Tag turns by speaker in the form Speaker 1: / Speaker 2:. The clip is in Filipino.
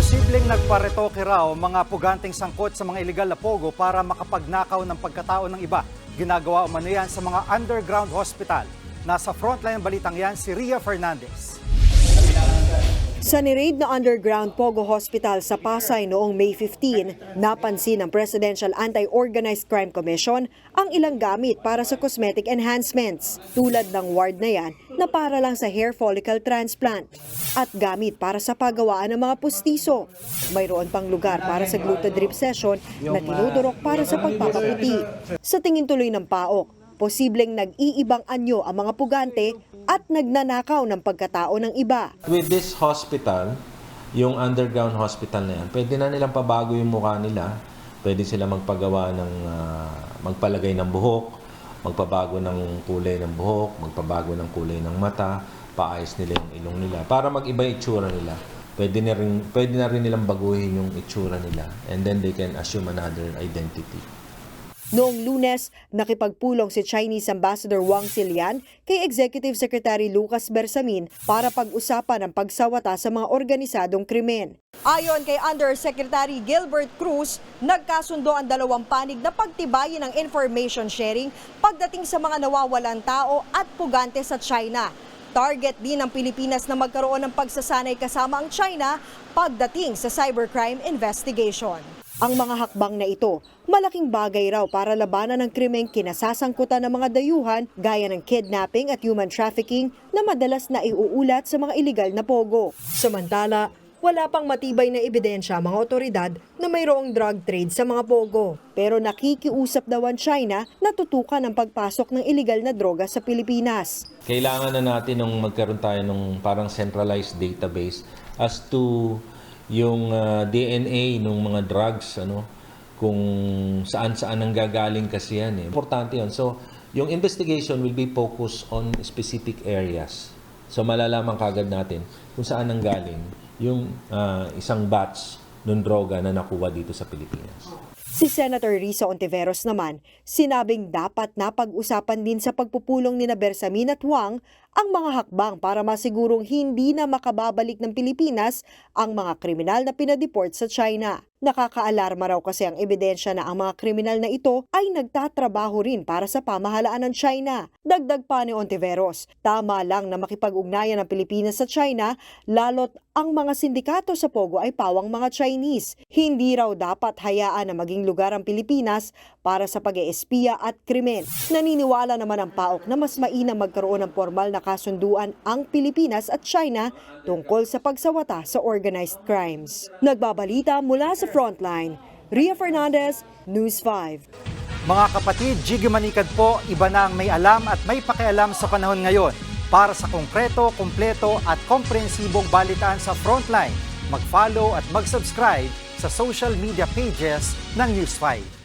Speaker 1: Posibleng nagparetoke raw mga puganteng sangkot sa mga iligal na pogo para makapagnakaw ng pagkatao ng iba. Ginagawa umano yan sa mga underground hospital. Nasa frontline ng balitang yan si Ria Fernandez.
Speaker 2: Sa niraid na underground Pogo Hospital sa Pasay noong May 15, napansin ng Presidential Anti-Organized Crime Commission ang ilang gamit para sa cosmetic enhancements, tulad ng ward na yan na para lang sa hair follicle transplant at gamit para sa pagawaan ng mga pustiso. Mayroon pang lugar para sa gluta drip session na tinudurok para sa pagpapaputi. Sa tingin tuloy ng PAOK, posibleng nag-iibang anyo ang mga pugante at nagnanakaw ng pagkatao ng iba.
Speaker 3: With this hospital, yung underground hospital na yan, pwede na nilang pabago yung mukha nila. Pwede sila magpagawa ng, ah, magpalagay ng buhok, magpabago ng kulay ng buhok, magpabago ng kulay ng mata, paayos nila yung ilong nila. Para mag-iba yung itsura nila. Pwede na, rin, pwede na rin nilang baguhin yung itsura nila. And then they can assume another identity.
Speaker 2: Noong lunes, nakipagpulong si Chinese Ambassador Wang Silian kay Executive Secretary Lucas Bersamin para pag-usapan ang pagsawata sa mga organisadong krimen. Ayon kay Undersecretary Gilbert Cruz, nagkasundo ang dalawang panig na pagtibayin ang information sharing pagdating sa mga nawawalan tao at pugante sa China. Target din ng Pilipinas na magkaroon ng pagsasanay kasama ang China pagdating sa cybercrime investigation. Ang mga hakbang na ito, malaking bagay raw para labanan ng krimeng kinasasangkutan ng mga dayuhan gaya ng kidnapping at human trafficking na madalas na iuulat sa mga iligal na pogo. Samantala, wala pang matibay na ebidensya mga otoridad na mayroong drug trade sa mga pogo. Pero nakikiusap daw ang China na tutukan ang pagpasok ng iligal na droga sa Pilipinas.
Speaker 3: kailangan na natin nung magkaroon tayo ng parang centralized database as to yung ah, DNA ng mga drugs ano kung saan saan ang gagaling kasi yan eh. Importante yun. So, yung investigation will be focused on specific areas. So, malalaman kagad natin kung saan ang galing yung ah, isang batch ng droga na nakuha dito sa Pilipinas.
Speaker 2: Si Senator Risa Ontiveros naman, sinabing dapat napag-usapan din sa pagpupulong ni na Bersamin at Wang ang mga hakbang para masigurong hindi na makababalik ng Pilipinas ang mga kriminal na pinadeport sa China. Nakakaalarma raw kasi ang ebidensya na ang mga kriminal na ito ay nagtatrabaho rin para sa pamahalaan ng China. Dagdag pa ni Ontiveros, tama lang na makipag-ugnayan ng Pilipinas sa China lalo't ang mga sindikato sa Pogo ay pawang mga Chinese. Hindi raw dapat hayaan na maging lugar ang Pilipinas para sa pag-eespiya at krimen. Naniniwala naman ang PAOK na mas mainam magkaroon ng formal na kasunduan ang Pilipinas at China tungkol sa pagsawata sa organized crimes. Nagbabalita mula sa Frontline, Ria Fernandez, News 5.
Speaker 1: Mga kapatid, Jiggy Manikad po, iba na ang may alam at may pakialam sa panahon ngayon. Para sa konkreto, kumpleto at komprehensibong balitaan sa Frontline, mag-follow at mag-subscribe sa social media pages ng News 5.